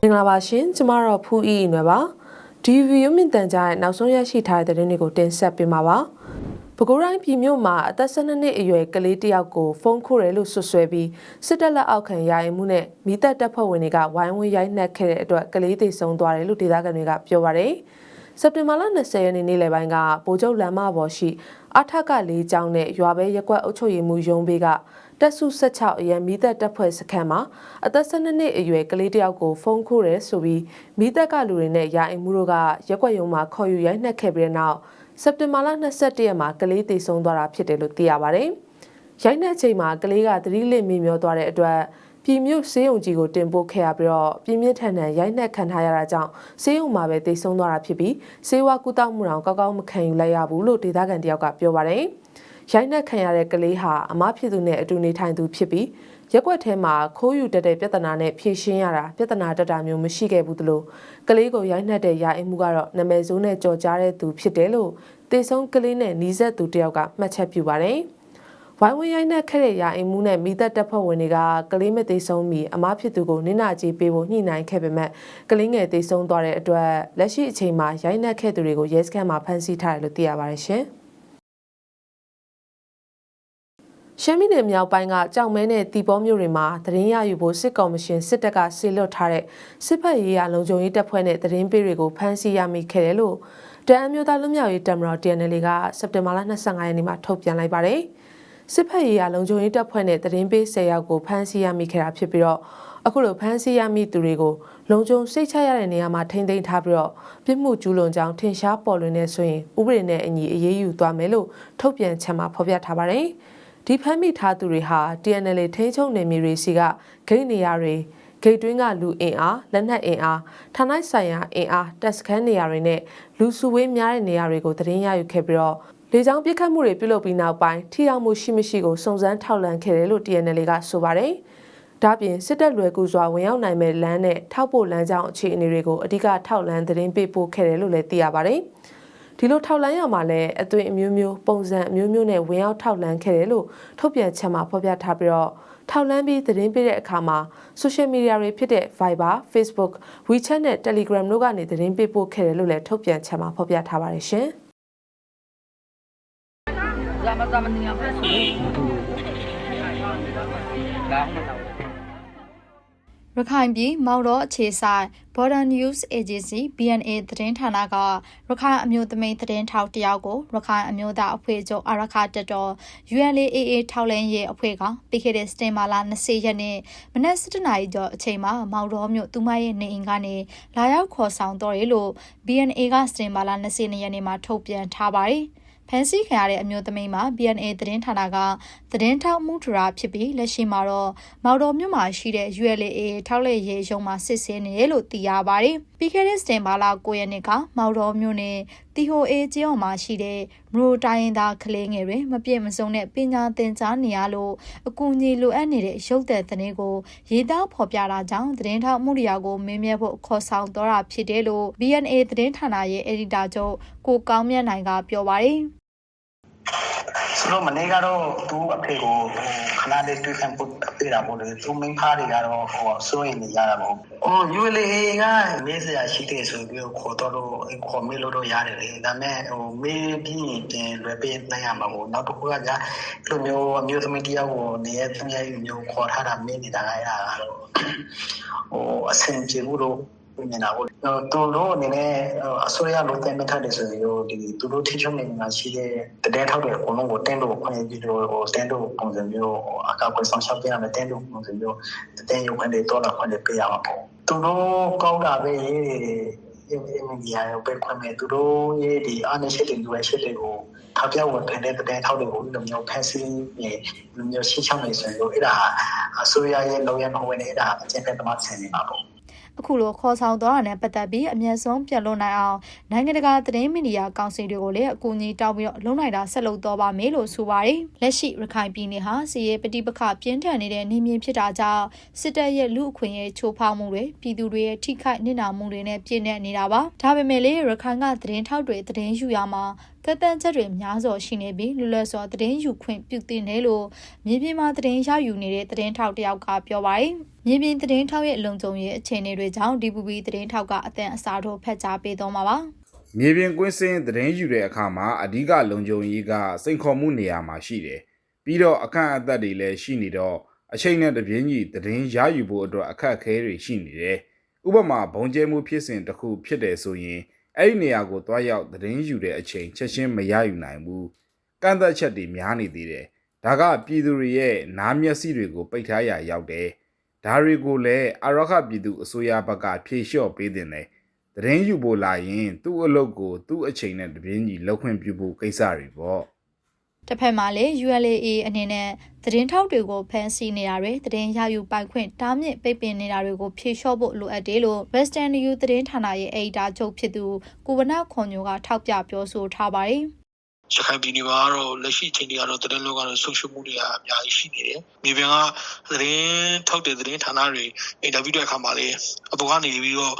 မင်္ဂလာပါရှင်ကျမတော့ဖူးအီအီနွယ်ပါဒီဗီဒီယိုမြင့်တန်ကြားရဲ့နောက်ဆုံးရရှိထားတဲ့သတင်းတွေကိုတင်ဆက်ပေးမှာပါပဲခူးတိုင်းပြည်မြို့မှာအသက်12နှစ်အရွယ်ကလေးတစ်ယောက်ကိုဖုန်းခိုးတယ်လို့ဆွဆွဲပြီးစစ်တပ်လက်အောက်ခံရရင်မှုနဲ့မိသက်တပ်ဖွဲ့ဝင်တွေကဝိုင်းဝန်းရိုက်နှက်ခဲ့တဲ့အတွက်ကလေးသိဆုံးသွားတယ်လို့ဒေသခံတွေကပြောပါတယ်စက်တင်ဘာလ20ရက်နေ့နေ့လယ်ပိုင်းကပိုကျုပ်လမ်းမပေါ်ရှိအထက်ကလေးကျောင်းနဲ့ရွာပဲရက်ကွက်အုပ်ချုပ်ရေးမှူးရုံးဘေးက တက်စု16အရန်မိသက်တပ်ဖွဲ့စခန်းမှာအသက်12နှစ်အရွယ်ကလေးတစ်ယောက်ကိုဖုန်းခိုးတယ်ဆိုပြီးမိသက်ကလူတွေနဲ့ရာအိမ်မှုတို့ကရက်ကွက်ရုံးမှာခေါ်ယူရိုက်နှက်ခဲ့ပြီးတဲ့နောက်စက်တင်ဘာလ22ရက်မှာကလေးသေဆုံးသွားတာဖြစ်တယ်လို့သိရပါတယ်။ရိုက်နှက်ချိန်မှာကလေးကသတိလစ်မိမျောသွားတဲ့အတွက်ပြည်မြို့စေးုံကြီးကိုတင်ပို့ခဲ့ရပြီးတော့ပြင်းပြင်းထန်ထန်ရိုက်နှက်ခံထားရတာကြောင့်စေးုံမှာပဲသေဆုံးသွားတာဖြစ်ပြီးစေဝါကူတောက်မှုအောင်ကောက်ကောက်မခံယူလိုက်ရဘူးလို့ဒေသခံတယောက်ကပြောပါတယ်။ ရိုက်နှက်ခံရတဲ့ကလေးဟာအမဖြစ်သူနဲ့အတူနေထိုင်သူဖြစ်ပြီးရက်ွက်ထဲမှာခိုးယူတက်တဲ့ပြဿနာနဲ့ဖြေရှင်းရတာပြဿနာတက်တာမျိုးမရှိခဲ့ဘူးသလိုကလေးကိုရိုက်နှက်တဲ့ရာအိမ်မှုကတော့နာမည်ဆိုးနဲ့ကြော်ကြားတဲ့သူဖြစ်တယ်လို့တေဆုံးကလေးနဲ့နီးစပ်သူတယောက်ကမှတ်ချက်ပြုပါတယ်။ဝိုင်းဝန်းရိုက်နှက်ခဲ့တဲ့ရာအိမ်မှုနဲ့မိသက်တပ်ဖွဲ့ဝင်တွေကကလေးမသေးဆုံးမီအမဖြစ်သူကိုနင့်နာကြီးပေးဖို့ညှိနှိုင်းခဲ့ပေမဲ့ကလေးငယ်သေးဆုံးသွားတဲ့အတွက်လက်ရှိအချိန်မှာရိုက်နှက်ခဲ့သူတွေကိုရဲစခန်းမှာဖမ်းဆီးထားတယ်လို့သိရပါတယ်ရှင်။ ရှမ်းပြည်နယ်မြောက်ပိုင်းကကြောက်မဲနဲ့တီဘောမြို့တွေမှာသတင်းရယူဖို့စစ်ကော်မရှင်စစ်တပ်ကဆေလွတ်ထားတဲ့စစ်ဖက်ရေးရာလုံခြုံရေးတပ်ဖွဲ့နဲ့သတင်းပေးတွေကိုဖမ်းဆီးရမိခဲ့တယ်လို့တအမ်းမျိုးသားလူမျိုးရေးတပ်မတော် TNL ကစက်တင်ဘာလ25ရက်နေ့မှာထုတ်ပြန်လိုက်ပါတယ်။စစ်ဖက်ရေးရာလုံခြုံရေးတပ်ဖွဲ့နဲ့သတင်းပေး10ယောက်ကိုဖမ်းဆီးရမိခဲ့တာဖြစ်ပြီးတော့အခုလိုဖမ်းဆီးရမိသူတွေကိုလုံခြုံစိတ်ချရတဲ့နေရာမှာထိန်းသိမ်းထားပြီးတော့ပြစ်မှုကျူးလွန်ကြောင်းထင်ရှားပေါ်လွင်နေဆိုရင်ဥပဒေနဲ့အညီအရေးယူသွားမယ်လို့ထုတ်ပြန်ချက်မှာဖော်ပြထားပါတယ်။ ဒီဖမ်းမိထားသူတွေဟာ TNL ထိန်းချုပ်နယ်မြေတွေစီကဂိတ်နေရာတွေဂိတ်တွင်းကလူအင်အားလက်နက်အင်အားဌာနဆိုင်ရာအင်အားတက်စခန်းနေရာတွေနဲ့လူစုဝေးများတဲ့နေရာတွေကိုသတင်းရယူခဲ့ပြီးတော့လေကြောင်းပစ်ခတ်မှုတွေပြုလုပ်ပြီးနောက်ပိုင်းထိရောက်မှုရှိမရှိကိုစုံစမ်းထောက်လှမ်းခဲ့တယ်လို့ TNL ကဆိုပါတယ်။ဒါပြင်စစ်တပ်လွယ်ကူစွာဝင်ရောက်နိုင်မဲ့လမ်းနဲ့ထောက်ပို့လမ်းကြောင်းအခြေအနေတွေကိုအဓိကထောက်လှမ်းသတင်းပေးပို့ခဲ့တယ်လို့လည်းသိရပါတယ်။ ဒီလိုထောက်လန်းရမှာလည်းအသွင်အမျိုးမျိုးပုံစံအမျိုးမျိုးနဲ့ဝင်ရောက်ထောက်လန်းခဲ့တယ်လို့ထုတ်ပြန်ချက်မှာဖော်ပြထားပြီးတော့ထောက်လန်းပြီးသတင်းပေးတဲ့အခါမှာ social media တွေဖြစ်တဲ့ Viber, Facebook, WeChat နဲ့ Telegram တို့ကနေသတင်းပေးပို့ခဲ့တယ်လို့လည်းထုတ်ပြန်ချက်မှာဖော်ပြထားပါတယ်ရှင်။ Sama sama dengan Facebook. Dah, tahu. ရခိုင်ပြည်မောင်တော်အခြေဆိုင် Border News Agency BNA သတင်းဌာနကရခိုင်အမျိုးသမီးသတင်းထောက်တယောက်ကိုရခိုင်အမျိုးသားအဖွဲ့ချုပ်အရခတက်တော် ULAA ထောက်လင်းရေးအဖွဲ့ကပြီးခဲ့တဲ့စတင်မာလာ20ရက်နေ့မနက်7:00နာရီကျော်အချိန်မှာမောင်တော်မြို့သူမရဲ့နေအိမ်ကနေလာရောက်ခေါ်ဆောင်တော်ရလို့ BNA ကစတင်မာလာ20ရက်နေ့မှာထုတ်ပြန်ထားပါတယ်။ ဖမ်းဆီးခံရတဲ့အမျိုးသမီးမှာ BNA သတင်းဌာနကသတင်းထောက်မှုထရာဖြစ်ပြီးလက်ရှိမှာတော့မော်တော်မြို့မှာရှိတဲ့ ULA ထောက်လက်ရေးရုံမှာစစ်ဆေးနေတယ်လို့သိရပါတယ်။ပြီးခဲ့တဲ့စတင်ဘာလ9ရက်နေ့ကမော်တော်မြို့နယ်တီဟိုအေကျေးအောင်မှာရှိတဲ့မရိုတိုင်းရင်းသားကလေးငယ်တွေမပြည့်မစုံတဲ့ပညာသင်ကြားနေရလို့အကူအညီလိုအပ်နေတဲ့ရုပ်သက်သတင်းကိုရေးသားဖော်ပြတာကြောင့်သတင်းထောက်မှုရကိုမင်းမြတ်ဖို့ခေါ်ဆောင်တော့တာဖြစ်တယ်လို့ BNA သတင်းဌာနရဲ့အယ်ဒီတာချုပ်ကိုကောင်းမြတ်နိုင်ကပြောပါတယ် ဆိုတော့မနေ့ကတော့သူ့အဖေကိုဟိုခဏလေးတွေ့ခံဖို့ပြတာပေါ့လေသူမင်းဖားတွေကတော့ဟိုစိုးရင်နေရတာပေါ့။အော် ULA ကမေးစရာရှိတယ်ဆိုပြီးခေါ်တော့လို့ခေါ်မေးလို့တော့ရတယ်လေ။ဒါပေမဲ့ဟိုမေးပြီးပြင်လွယ်ပေးနိုင်ရမှာပေါ့။နောက်တစ်ခုကကြာလိုမျိုးအမျိုးသမီးတယောက်ကိုနေရာသမီးမျိုးခေါ်ထားတာမေးနေတာကအဲ့ဒါကတော့ဟိုအဆင်ပြေမှုတော့ မြင်တာပေါ့သူတို့အနေနဲ့အစိုးရလိုတင်ပြထားတယ်ဆိုရင်ဒီသူတို့ထိချုံနေမှာရှိတဲ့တတဲ့ထောက်တွေအကုန်လုံးကိုတင်းလို့ခွင့်ပြုလို့တင်းလို့ပုံစံမျိုးအကောက်ကွယ်ဆောင်ရှောက်ပြရမယ်တင်းလို့ပုံစံမျိုးတင်းရုပ်ခွင့်တွေတော့လာခွင့်တွေပေးရမှာပေါ့သူတို့ကောင်းတာပဲအင်းအင်းကြီးရောပဲခွင့်မဲ့သူတို့ရဲ့ဒီအားနည်းချက်တွေလိုအပ်ချက်တွေကိုထောက်ပြဝင်ခံတဲ့တဲ့ထောက်တွေကိုလိုမျိုးဖန်ဆီးနေလိုမျိုးရှင်းချောင်းနေဆိုရင်အဲ့ဒါအစိုးရရဲ့လုံရမဝင်တဲ့အဲ့ဒါအကျဉ်းဖက်သမားဆင်နေပါပေါ့ အခုလိုခေါ်ဆောင်သွားတာနဲ့ပတ်သက်ပြီးအမျက်ဆုံးပြန်လွတ်နိုင်အောင်နိုင်ငံတကာသတင်းမီဒီယာကောင်စီတွေကိုလည်းအကူအညီတောင်းပြီးတော့လုံနိုင်တာဆက်လုပ်တော့ပါမယ်လို့ဆိုပါတယ်။လက်ရှိရခိုင်ပြည်နယ်ဟာစီရေးပဋိပက္ခပြင်းထန်နေတဲ့နေမြေဖြစ်တာကြောင့်စစ်တပ်ရဲ့လူအခွင့်အရေးချိုးဖောက်မှုတွေပြည်သူတွေရဲ့ထိခိုက်နစ်နာမှုတွေနဲ့ပြည့်နေနေတာပါ။ဒါပေမဲ့လည်းရခိုင်ကသတင်းထောက်တွေသတင်းယူရမှာကန့်တန်ချက်တွေများစွာရှိနေပြီးလွတ်လပ်စွာသတင်းယူခွင့်ပြုတင်တယ်လို့မြေပြင်မှာသတင်းရယူနေတဲ့သတင်းထောက်တစ်ယောက်ကပြောပါတယ်။ မြေပြင်သတင်းထောက်ရဲ့လုံခြုံရေးအခြေအနေတွေကြောင့် DPP သတင်းထောက်ကအသံအစားထိုးဖက်ကြားပေးသွားမှာပါ။မြေပြင်ကွင်းစင်းသတင်းယူတဲ့အခါမှာအဓိကလုံခြုံရေးကစိန်ခေါ်မှုနေရာမှာရှိတယ်။ပြီးတော့အခန့်အသတ်တွေလည်းရှိနေတော့အချိန်နဲ့တပြေးညီသတင်းရယူဖို့အတွက်အခက်အခဲတွေရှိနေတယ်။ဥပမာဘုံကျဲမှုဖြစ်စဉ်တစ်ခုဖြစ်တယ်ဆိုရင်အဲ့ဒီနေရာကိုတွားရောက်သတင်းယူတဲ့အချိန်ချက်ချင်းမရယူနိုင်ဘူး။ကန့်သက်ချက်တွေများနေသေးတယ်။ဒါကပြည်သူတွေရဲ့နားမျက်စိတွေကိုပိတ်ထားရရောက်တယ်။ ဒါတွေကိုလည်းအရခပြည်သူအစိုးရဘက်ကဖြေလျှော့ပေးတင်တယ်။သတင်းယူဖို့လာရင်သူ့အလုပ်ကိုသူ့အချိန်နဲ့တပြင်းညီလောက်ခွင့်ပြုဖို့ကိစ္စတွေပေါ့တစ်ဖက်မှာလည်း ULA အနေနဲ့သတင်းထောက်တွေကိုဖမ်းဆီးနေတာတွေသတင်းရယူပိုင်ခွင့်တားမြစ်ပိတ်ပင်နေတာတွေကိုဖြေလျှော့ဖို့လိုအပ်တယ်လို့ Western News သတင်းဌာနရဲ့အယ်ဒီတာချုပ်ဖြစ်သူကိုဝနခွန်ညိုကထောက်ပြပြောဆိုထားပါတယ်။ ရခိုင်ပြည်နယ်မှာကတော့လက်ရှိအချိန်တွေကတော့သတင်းလောကကတော့ဆုံးရှုံးမှုတွေကအများကြီးရှိနေတယ်။မြေပြင်ကသတင်းထုတ်တဲ့သတင်းဌာနတွေအင်တာဗျူးတဲ့အခါမှာလည်းအပေါ်ကနေပြီးတော့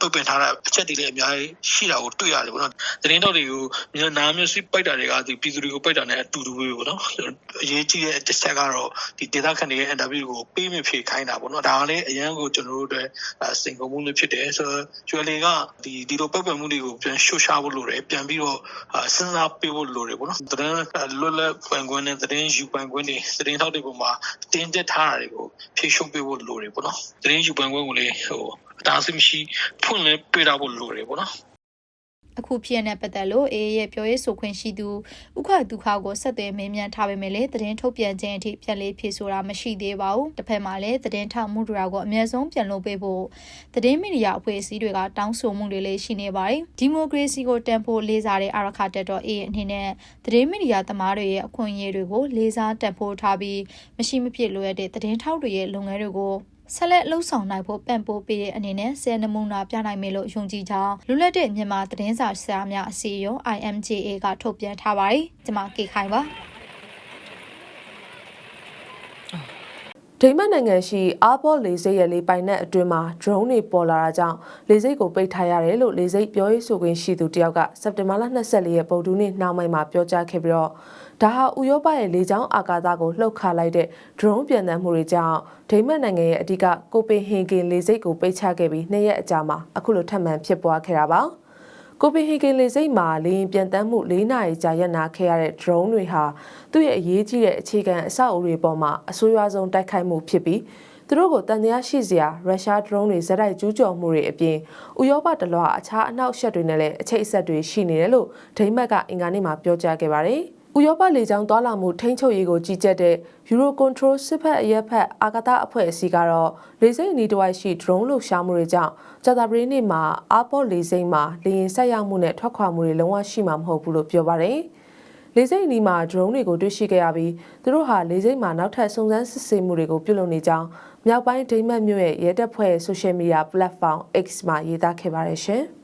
ပုတ်ပင်ထားတဲ့အချက်တွေလည်းအများကြီးရှိတာကိုတွေ့ရတယ်ပေါ့နော်။သတင်းထုတ်တွေကိုမြေနာမျိုးစိပိုက်တာတွေကဒီပြည်သူတွေကိုပိုက်တာနဲ့အတူတူပဲပေါ့နော်။အရေးကြီးတဲ့တစ်ချက်ကတော့ဒီဒေသခံတွေရဲ့အင်တာဗျူးကိုပေးမဖြေခိုင်းတာပေါ့နော်။ဒါကလည်းအရန်ကိုကျွန်တော်တို့အတွက်စိန်ခေါ်မှုလည်းဖြစ်တယ်ဆိုတော့ကျွယ်လေကဒီဒီလိုပုတ်ပင်မှုတွေကိုပြန်ရှုရှားဖို့လိုတယ်ပြန်ပြီးတော့စဉ်းစားပေးဖို့လိုတယ်ပေါ့နော်။သတင်းလွတ်လပ်ပွင့်ကွင်းနဲ့သတင်းယူပွင့်ကွင်းတွေသတင်းထောက်တွေပေါ်မှာတင်းကျပ်ထားတာတွေကိုဖြေရှုံးပေးဖို့လိုတယ်ပေါ့နော်သတင်းယူပွင့်ကွင်းကိုလည်းဟိုအတားအဆီးမရှိဖွင့်လင်းပေးတာဖို့လိုတယ်ပေါ့နော် အခုဖြစ်တဲ့ပတ်သက်လို့အေးရဲ့ပြောရေးဆိုခွင့်ရှိသူဥခဒုက္ခကိုဆက်သွယ်မေးမြန်းထားပေမဲ့လည်းသတင်းထုတ်ပြန်ခြင်းအထိပြန်လေးဖြေဆိုတာမရှိသေးပါဘူးတစ်ဖက်မှာလည်းသတင်းထောက်မှုတွေကိုအမြဲဆုံးပြန်လုပ်ပေးဖို့သတင်းမီဒီယာအဖွဲ့အစည်းတွေကတောင်းဆိုမှုတွေလည်းရှိနေပါတယ်ဒီမိုကရေစီကိုတန်ဖိုးလေးစားတဲ့အာရခတက်တော်အေးအနေနဲ့သတင်းမီဒီယာသမားတွေရဲ့အခွင့်အရေးတွေကိုလေးစားတန်ဖိုးထားပြီးမရှိမဖြစ်လိုရတဲ့သတင်းထောက်တွေရဲ့လုပ်ငန်းတွေကို ဆက်လက်လှုပ်ဆောင်နိုင်ဖို့ပံ့ပိုးပေးတဲ့အနေနဲ့ဆယ်နမူနာပြနိုင်မယ်လို့ယုံကြည်ကြောင်းလူလက်တဲ့မြန်မာသတင်းစာဆရာများအစည်းအရုံး IMJA ကထုတ်ပြန်ထားပါတယ်။ကျွန်မကေခိုင်ပါဒိမတ်နိုင်ငံရှိအားပေါ်လေဆိပ်ရဲ့လေပိုင်နက်အတွင်းမှာ drone တွေပေါ်လာတာကြောင့်လေဆိပ်ကိုပိတ်ထားရတယ်လို့လေဆိပ်ပြောရေးဆိုခွင့်ရှိသူတယောက်ကစက်တင်ဘာလ24ရက်ပုဒ်တူးနေ့နှောင်းပိုင်းမှာပြောကြားခဲ့ပြီးတော့ ဒါဟာဥရောပရဲ့လေကြောင်းအာကာသကိုလှုပ်ခါလိုက်တဲ့ drone ပြန်တမ်းမှုတွေကြောင့်ဒိမတ်နိုင်ငံရဲ့အဓိကကိုပင်ဟင်ဂင်လေဆိပ်ကိုပိတ်ချခဲ့ပြီးနှစ်ရက်အကြာမှာအခုလိုထပ်မံဖြစ်ပွားခဲ့တာပါ။ကိုပင်ဟေဂင်လေဆိပ်မှာလေရင်ပြန်တမ်းမှု၄နာရီကြာရပ်နာခဲ့ရတဲ့ drone တွေဟာသူ့ရဲ့အရေးကြီးတဲ့အခြေခံအဆောက်အဦတွေပေါ်မှာအဆိုးရွားဆုံးတိုက်ခိုက်မှုဖြစ်ပြီးသူတို့ကိုတန်တရားရှိစရာရုရှား drone တွေဇက်တိုက်ကျူးကျော်မှုတွေအပြင်ဥရောပတလွှာအခြားအနောက်ရှက်တွေနဲ့လည်းအချိတ်အဆက်တွေရှိနေတယ်လို့ဒိမတ်ကအင်္ဂါနေ့မှာပြောကြားခဲ့ပါတယ်။ ဥရောပလေကြောင်းသွားလာမှုထိန်းချုပ်ရေးကိုကြီးကြပ်တဲ့ Eurocontrol စစ်ဖက်အရက်ဖက်အာကာသအဖွဲ့အစည်းကတော့လေဆိပ်အနီးတစ်ဝိုက်ရှိ drone လှုပ်ရှားမှုတွေကြောင့်ကြာသပတေးနေ့မှာအာပေါ်လေဆိပ်မှာလေရင်ဆက်ရောက်မှုနဲ့ထွက်ခွာမှုတွေလုံးဝရှိမှာမဟုတ်ဘူးလို့ပြောပါတယ်။လေဆိပ်အနီးမှာ drone တွေကိုတွေ့ရှိခဲ့ရပြီးသူတို့ဟာလေဆိပ်မှာနောက်ထပ်စုံစမ်းစစ်ဆေးမှုတွေကိုပြုလုပ်နေကြောင်းမြောက်ပိုင်းဒိမတ်မြို့ရဲ့ရဲတပ်ဖွဲ့ရဲ့ social media platform X မှာရေးသားခဲ့ပါတယ်ရှင်။